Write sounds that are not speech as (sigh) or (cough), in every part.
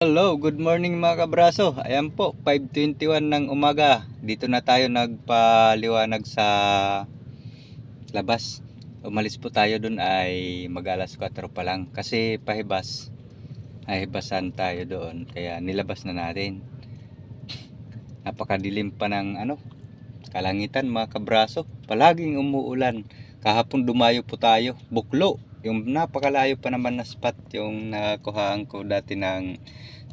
Hello, good morning mga kabraso. Ayan po, 5.21 ng umaga. Dito na tayo nagpaliwanag sa labas. Umalis po tayo dun ay mag alas 4 pa lang. Kasi pahibas. Nahibasan tayo doon. Kaya nilabas na natin. Napakadilim pa ng ano, kalangitan mga kabraso. Palaging umuulan. Kahapon dumayo po tayo. Buklo. Yung napakalayo pa naman na spot yung nakuhaan ko dati ng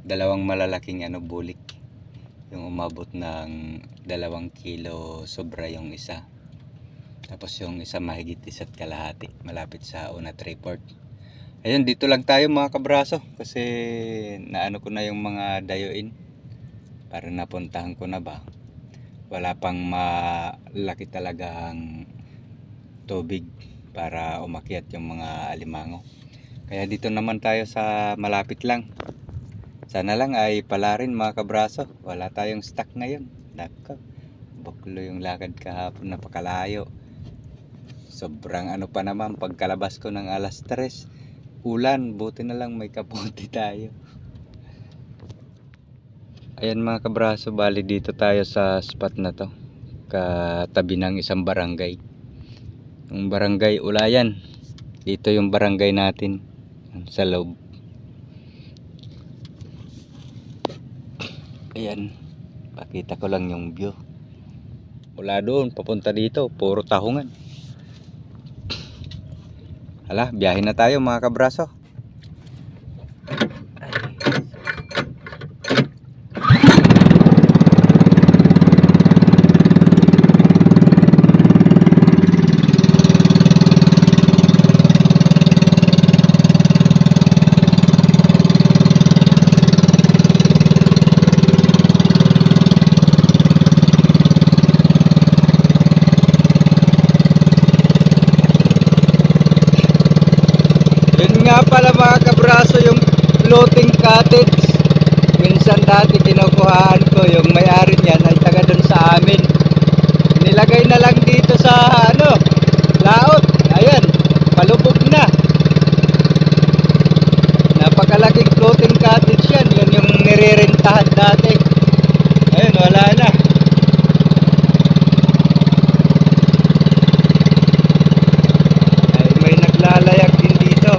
dalawang malalaking ano bulik. Yung umabot ng dalawang kilo sobra yung isa. Tapos yung isa mahigit isa't kalahati malapit sa una Triport. Ayun, dito lang tayo mga kabraso kasi naano ko na yung mga dayuin para napuntahan ko na ba. Wala pang malaki talagang tubig para umakyat yung mga alimango. Kaya dito naman tayo sa malapit lang. Sana lang ay pala rin mga kabraso. Wala tayong stock ngayon. Nako. Baklo yung lakad kahapon napakalayo. Sobrang ano pa naman pagkalabas ko ng alas 3. Ulan, buti na lang may kapote (laughs) tayo. Ayan mga kabraso, bali dito tayo sa spot na to. Katabi ng isang barangay. Yung barangay Ulayan. Dito yung barangay natin sa loob. Ayan. Pakita ko lang yung view. Mula doon, papunta dito. Puro tahungan. Hala, biyahe na tayo mga kabraso. Yun nga pala mga kabraso yung floating cottage. Minsan dati kinukuhaan ko yung may-ari niyan ay taga dun sa amin. Nilagay na lang dito sa ano, laot. Ayan, palubog na. Napakalaking floating cottage yan. Yun yung nirerentahan dati. Ayun, wala na. Ay, may naglalayag din dito.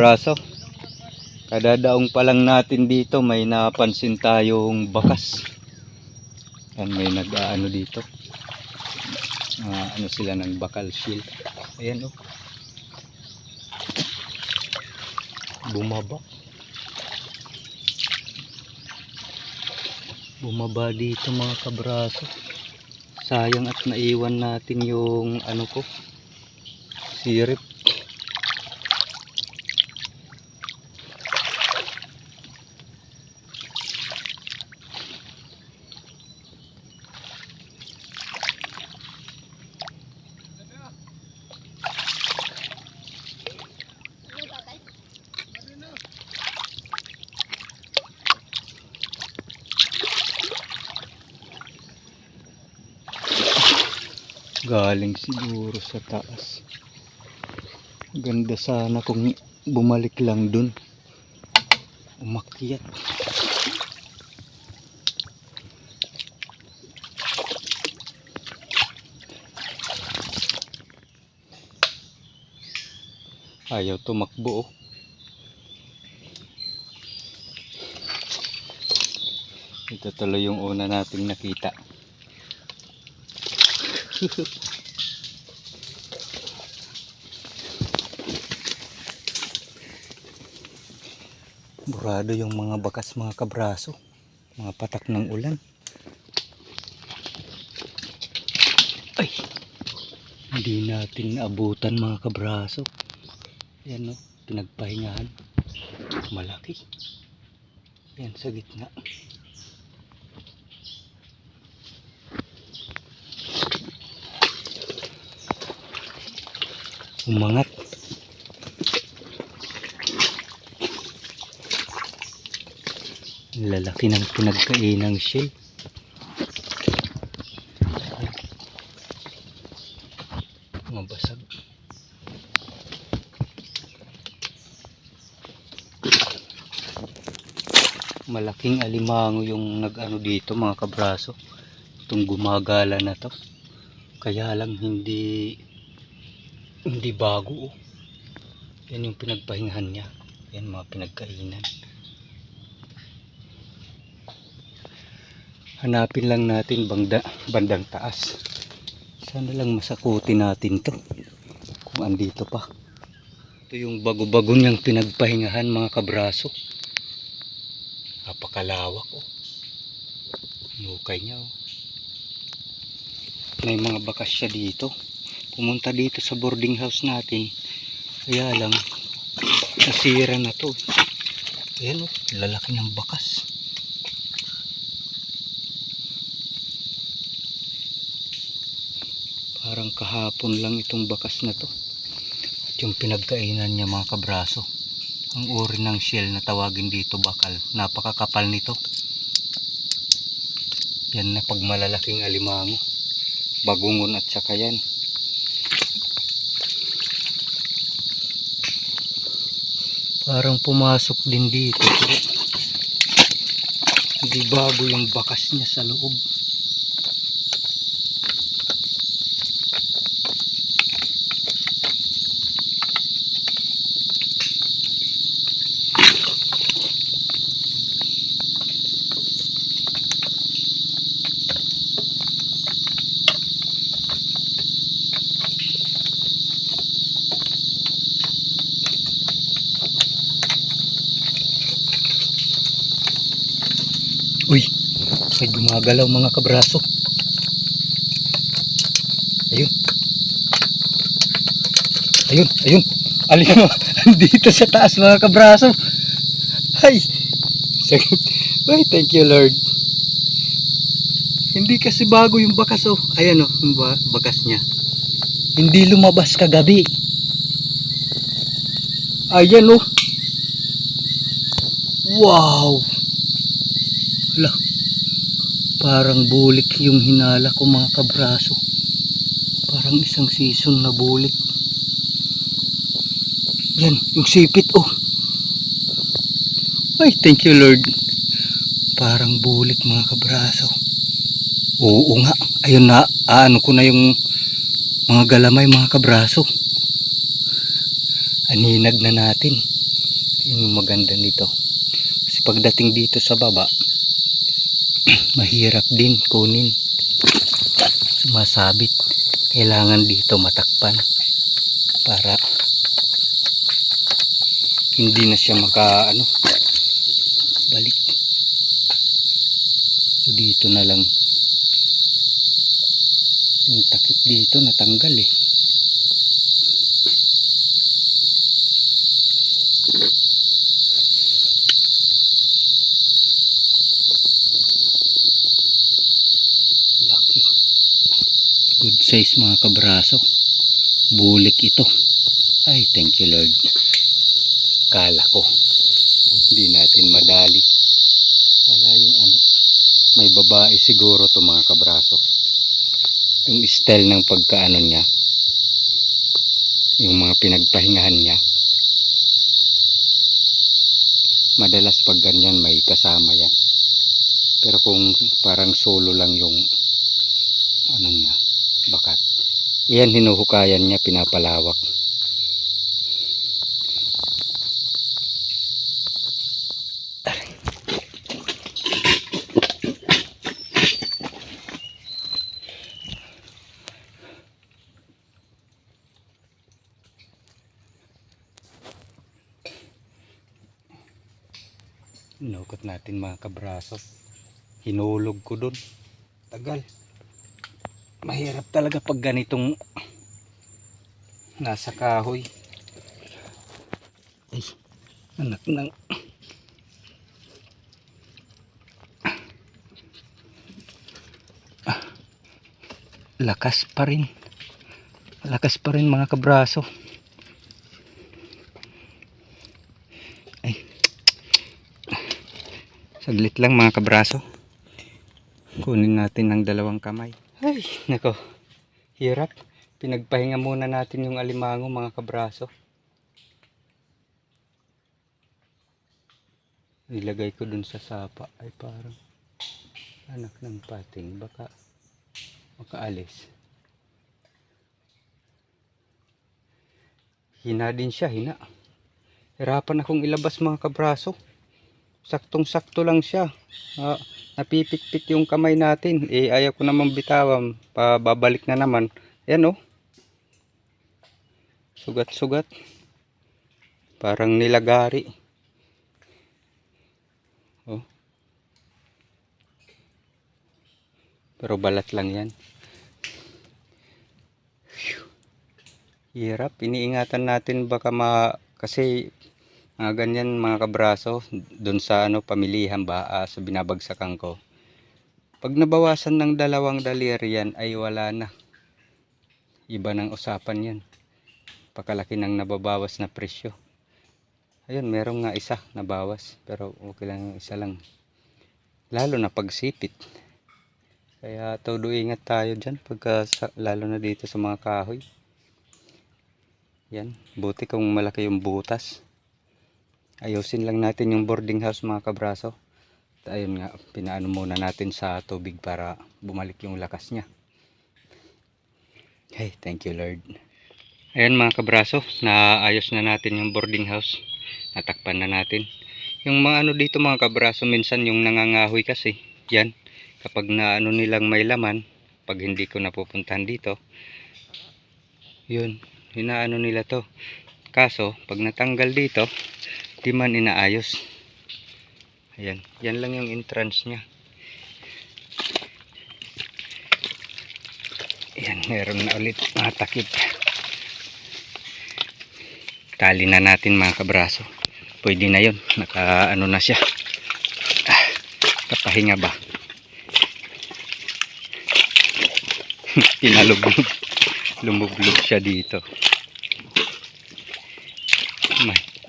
Mga kabraso kadadaong pa lang natin dito may napansin tayong bakas. Yan may nag ano dito. Ah, ano sila ng bakal shield. Ayan oh. Bumaba. Bumaba dito mga kabraso. Sayang at naiwan natin yung ano ko sirip galing siguro sa taas. Ganda sana kung bumalik lang dun. Umakyat. Ayaw tumakbo oh. ito tuloy yung una nating nakita (laughs) Burado yung mga bakas mga kabraso. Mga patak ng ulan. Ay! Hindi natin naabutan mga kabraso. Yan no, pinagpahingahan. Malaki. Yan sa gitna. Umangat. Ang Lalaki ng pinagkainang shell. Mabasag. Malaking alimango yung nag-ano dito mga kabraso. Itong gumagala na to. Kaya lang hindi hindi bago oh. Yan yung pinagpahingahan niya. Yan mga pinagkainan. Hanapin lang natin bangda, bandang taas. Sana lang masakutin natin to. Kung andito pa. Ito yung bago-bago niyang pinagpahingahan mga kabraso. Napakalawak oh. Nukay niya oh. May mga bakas siya dito. Pumunta dito sa boarding house natin. Kaya lang nasira na to. Ayan oh, lalaki ng bakas. Parang kahapon lang itong bakas na to. At yung pinagkainan niya mga kabraso. Ang uri ng shell na tawagin dito bakal. Napakakapal nito. Yan na pag malalaking alimango. Bagungon at saka yan. Parang pumasok din dito. Pero bago yung bakas niya sa loob. Uy, may gumagalaw mga kabraso. Ayun. Ayun, ayun. Alin (laughs) dito sa taas mga kabraso. Ay, sagot. Ay, thank you Lord. Hindi kasi bago yung bakas oh. Ayan oh, yung ba- bakas niya. Hindi lumabas kagabi. Ayan oh. Wow. Hala. Parang bulik yung hinala ko mga kabraso. Parang isang season na bulik. Yan, yung sipit oh. Ay, thank you Lord. Parang bulik mga kabraso. Oo nga. Ayun na, ano ko na yung mga galamay mga kabraso. Aninag na natin. Yun yung maganda nito. Kasi pagdating dito sa baba, (clears throat) mahirap din kunin. Sumasabit. Kailangan dito matakpan para hindi na siya maka ano balik. O dito na lang. Yung takip dito natanggal eh laki good size mga kabraso. Bulik ito. Ay thank you lord. Kala ko hindi natin madali. Wala yung ano may babae siguro to mga kabraso. Yung style ng pagkaano niya yung mga pinagpahingahan niya madalas pag ganyan may kasama yan. Pero kung parang solo lang yung ano niya, bakat. Yan hinuhukayan niya, pinapalawak. Inukot natin mga kabraso. Hinulog ko dun. Tagal. Mahirap talaga pag ganitong nasa kahoy. Ay, anak ng... Ah, lakas pa rin. Lakas pa rin mga kabraso. Ay. Saglit lang mga kabraso. Kunin natin ng dalawang kamay. Ay, nako. Hirap. Pinagpahinga muna natin yung alimango mga kabraso. Nilagay ko dun sa sapa ay parang anak ng pating baka makaalis. Hina din siya, hina. Hirapan akong ilabas mga kabraso. Saktong-sakto lang siya. Ah, napipikpik yung kamay natin. Eh, ayaw ko naman bitawan. Pababalik na naman. Ayan oh. Sugat-sugat. Parang nilagari. Oh. Pero balat lang yan. Hirap. Iniingatan natin baka ma... Kasi mga ganyan mga kabraso doon sa ano pamilihan ba ah, sa binabagsakan ko. Pag nabawasan ng dalawang daliri yan ay wala na. Iba ng usapan yan. Pakalaki ng nababawas na presyo. Ayun merong nga isa nabawas pero okay lang isa lang. Lalo na pagsipit kaya todo ingat tayo dyan pagka sa- lalo na dito sa mga kahoy. Yan buti kung malaki yung butas ayusin lang natin yung boarding house mga kabraso. At ayun nga pinaano muna natin sa tubig para bumalik yung lakas niya. Hey thank you lord. Ayun mga kabraso naayos na natin yung boarding house. Natakpan na natin. Yung mga ano dito mga kabraso minsan yung nangangahoy kasi yan. Kapag naano nilang may laman pag hindi ko napupuntahan dito yun inaano nila to. Kaso pag natanggal dito di man inaayos. Ayan. Yan lang yung entrance nya ayan meron na ulit mga takip. Tali na natin mga kabraso. Pwede na yun. Naka ano na siya. Ah, kapahinga ba? (laughs) Tinalublog lumublog siya dito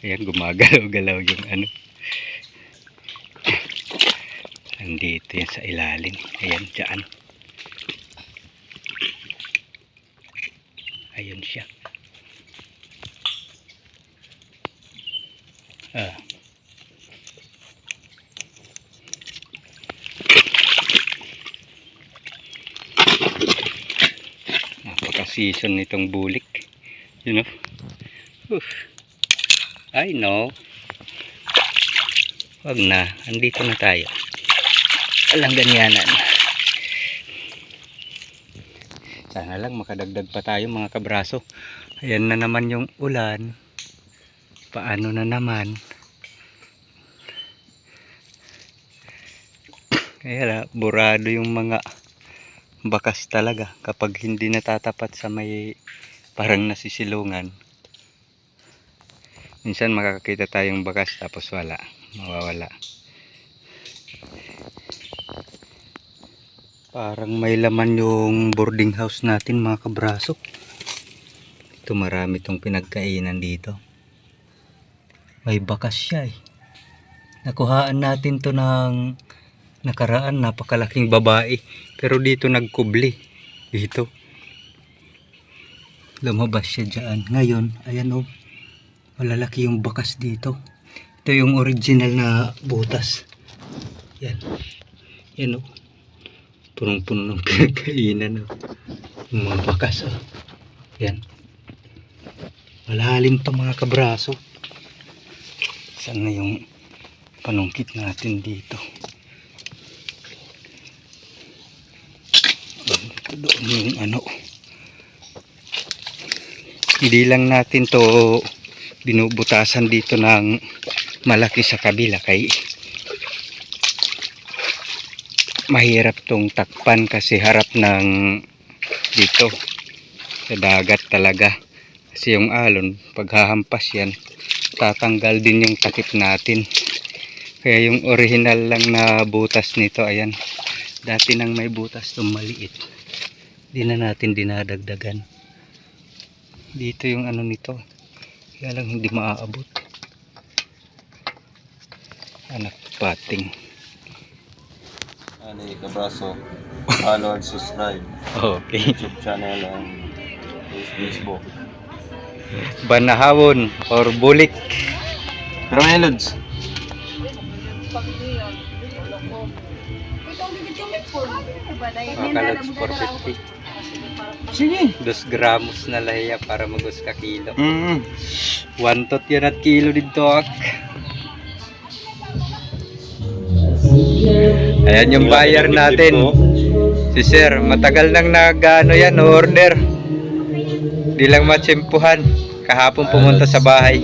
Ayan, gumagalaw-galaw (laughs) yung ano. Nandito yan sa ilalim. Ayan, dyan. Ayun siya. Ah. Napaka-season nitong bulik. You know? Oof. I know. Wag na. Andito na tayo. Walang ganyanan. Sana lang makadagdag pa tayo mga kabraso. Ayan na naman yung ulan. Paano na naman? Kaya na, burado yung mga bakas talaga kapag hindi natatapat sa may parang nasisilungan minsan makakakita tayong bakas tapos wala. Mawawala. Parang may laman yung boarding house natin mga kabraso. Ito marami tong pinagkainan dito. May bakas siya eh. Nakuhaan natin to ng nakaraan napakalaking babae. Pero dito nagkubli. Dito. Lumabas siya dyan. Ngayon ayan oh malalaki yung bakas dito. Ito yung original na butas. Yan. Yan oh. Punong puno ng (laughs) pinagkainan oh. yung mga bakas oh. Yan. Malalim to mga kabraso. Saan na yung panungkit natin dito? Ito doon yung ano. Hindi lang natin to binubutasan dito ng malaki sa kabila kay mahirap tong takpan kasi harap ng dito sa dagat talaga. Kasi yung alon paghahampas yan tatanggal din yung takip natin. Kaya yung original lang na butas nito ayan. Dati nang may butas tong maliit. Di na natin dinadagdagan. Dito yung ano nito kaya lang hindi maaabot anak pating Ano yung kabraso? Follow and subscribe. okay YouTube channel and Facebook. banahawon or bulik Pero may loads. makalods 450 Sige. dos gramos na lahiya para magos ka kilo. Mm. one tot yun at kilo dito ayan yung buyer natin. si sir matagal nang nag ano yan order. Di lang matsimpuhan. Kahapon pumunta sa bahay